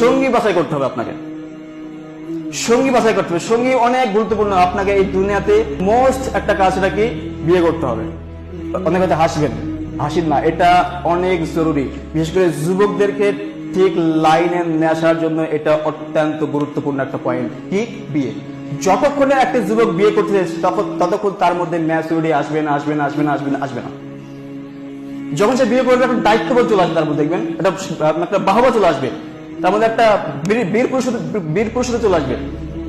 সঙ্গী বাছাই করতে হবে আপনাকে। সঙ্গী বাছাই করতে হবে। সঙ্গী অনেক গুরুত্বপূর্ণ। আপনাকে এই দুনিয়াতে মোস্ট একটা কাজ কি? বিয়ে করতে হবে। অনেক হয়তো হাসবেন। হাসিন না, এটা অনেক জরুরি। বিশেষ করে যুবকদেরকে ঠিক লাইনে নিয়ে আসার জন্য এটা অত্যন্ত গুরুত্বপূর্ণ একটা পয়েন্ট কি? বিয়ে। যতক্ষণে একটা যুবক বিয়ে করতে ততক্ষণ তার মধ্যে ম্যাচুরিটি আসবে না আসবে না আসবে না আসবে না আসবে না। যখন সে বিয়ে করবে একটা দায়িত্ববোধ চলে আসবে তার মধ্যে, দেখবেন? একটা একটা বাহবা চলে আসবে। তার মধ্যে একটা বীর- পুরুষ বীর পুরুষতা চলে আসবে।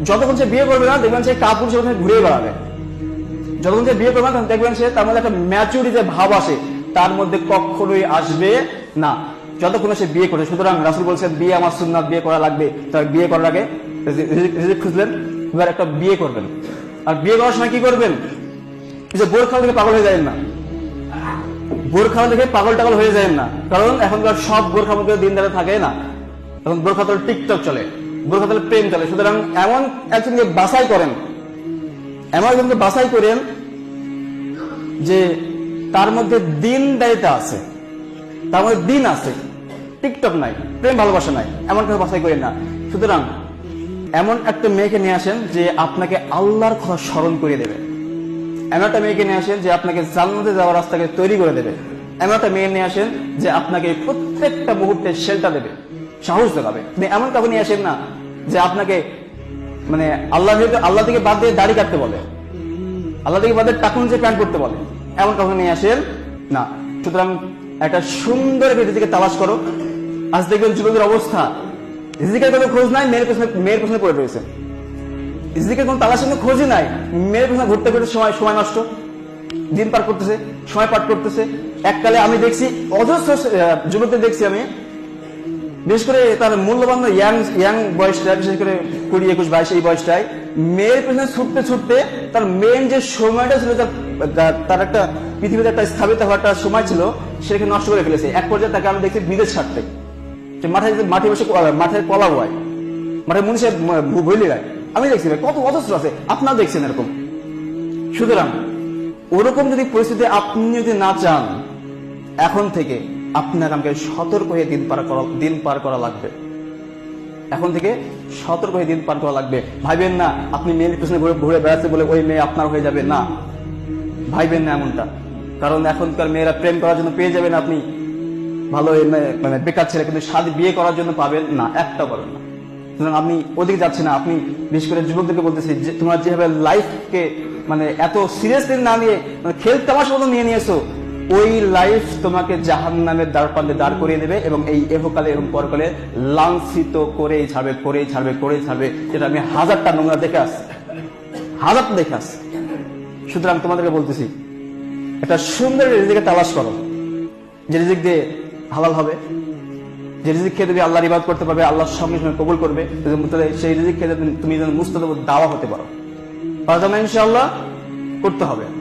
যতক্ষণ সে বিয়ে করবে না, দেখবেন সে কাপুরুষ ঘুরে বেড়াবে। যতক্ষণ সে বিয়ে করবে না, দেখবেন সে তার মধ্যে একটা ম্যাচুরিটি যে ভাব আসে, তার মধ্যে কখনোই আসবে না। যতক্ষণ সে বিয়ে করে সুতরাং রাসুল বলছেন, বিয়ে আমার সুন্নাত, বিয়ে করা লাগবে। তাই বিয়ে করার আগে খুঁজলেন, এবার একটা বিয়ে করবেন। আর বিয়ে করার সময় কি করবেন? যে বোর খাওয়া থেকে পাগল হয়ে যায় না। বোর খাওয়া দেখে পাগল টাগল হয়ে যায় না। কারণ এখনকার সব বোরখা মধ্যে দিন থাকে না। এখন বোরখা তলে টিকটক চলে বোরখা তলে প্রেম চলে। সুতরাং এমন একজনকে বাছাই করেন, এমন একজনকে বাছাই করেন যে তার মধ্যে দিন দায়িত্ব আছে, তার মধ্যে দিন আছে, টিকটক নাই, প্রেম ভালোবাসা নাই, এমন কেউ বাছাই করেন না। সুতরাং এমন একটা মেয়েকে নিয়ে আসেন যে আপনাকে আল্লাহর কথা স্মরণ করিয়ে দেবে। এমন একটা মেয়েকে নিয়ে আসেন যে আপনাকে জান্নাতে যাওয়ার রাস্তাকে তৈরি করে দেবে। এমন একটা মেয়ে নিয়ে আসেন যে আপনাকে প্রত্যেকটা মুহূর্তে শেল্টা দেবে। সাহস দেখাবে। আপনি এমন কাউকে নিয়ে আসেন না যে আপনাকে মানে আল্লাহ আল্লাহ থেকে বাদ দিয়ে দাড়ি কাটতে বলে। আল্লাহ থেকে বাদ টাকুন যে প্যান্ট করতে বলে। এমন কাউকে নিয়ে আসেন না। সুতরাং একটা সুন্দর রিজিকে তালাশ করো। আজ দেখবেন যুবকদের অবস্থা। রিজিকের কোনো খোঁজ নাই, মেয়ের পেছনে মেয়ের পেছনে পড়ে রয়েছে। ইসদিকে কোনো তালাশের কোনো খোঁজই নাই। মেয়ের পেছনে ঘুরতে ঘুরতে সময় সময় নষ্ট। দিন পার করতেছে, সময় পার করতেছে। এককালে আমি দেখছি, অজস্র যুবকদের দেখছি আমি। বিশেষ করে তার মূল্যবান ইয়াং ইয়াং বয়সটা, বিশেষ করে কুড়ি একুশ, বাইশ এই বয়সটায়, মেয়ের পেছনে ছুটতে ছুটতে তার মেন যে সময়টা ছিল, তার- একটা পৃথিবীতে একটা স্থাপিত হওয়ার সময় ছিল সেটাকে নষ্ট করে ফেলেছে। এক পর্যায়ে তাকে আমি দেখছি বিদেশ ছাড়তে। যে মাঠে মাঠে বসে মাঠে কলা বয়। মাঠে মনীষে বইলি রায় আমি দেখছি কত অজস্র আছে আপনারা দেখছেন এরকম। সুতরাং, ওরকম যদি পরিস্থিতি আপনি যদি না চান এখন থেকে আপনার আমাকে সতর্ক হয়ে দিন পার করা দিন পার করা লাগবে। এখন থেকে সতর্ক হয়ে দিন পার করা লাগবে। ভাইবেন না, আপনি মেয়ের পিছনে ঘুরে ঘুরে বেড়াচ্ছে বলে ওই মেয়ে আপনার হয়ে যাবে। না। ভাইবেন না এমনটা। কারণ এখনকার মেয়েরা প্রেম করার জন্য পেয়ে যাবেন আপনি। ভালো মানে বেকার ছেলে কিন্তু শাদি বিয়ে করার জন্য পাবেন না, একটা পাবেন না। সুতরাং আপনি ওদিকে যাচ্ছে না। আপনি বিশেষ করে যুবকদেরকে বলতেছি যে, তোমরা যেভাবে লাইফকে মানে এত সিরিয়াসলি না নিয়ে মানে খেল তামাশা মতো নিয়ে নিয়েছো ওই লাইফ তোমাকে জাহান নামের দ্বার প্রান্তে দাঁড় করিয়ে দেবে এবং এই এহকালে এবং পরকালে লাঞ্ছিত করেই ছাড়বে করেই ছাড়বে করেই ছাড়বে, যেটা আমি হাজারটা নোংরা দেখে আসছি। হাজারটা দেখে আসছি। সুতরাং তোমাদেরকে বলতেছি, একটা সুন্দর রিজিকে তালাশ করো। যে রিজিক দিয়ে হালাল হবে, যে রিজিক খেয়ে তুমি আল্লাহর ইবাদ করতে পারবে, আল্লাহর সঙ্গে সঙ্গে কবুল করবে সেই রিজিক খেয়ে তুমি- যেন মুস্তাদ দাওয়া হতে পারো। না ইনশাআল্লাহ করতে হবে।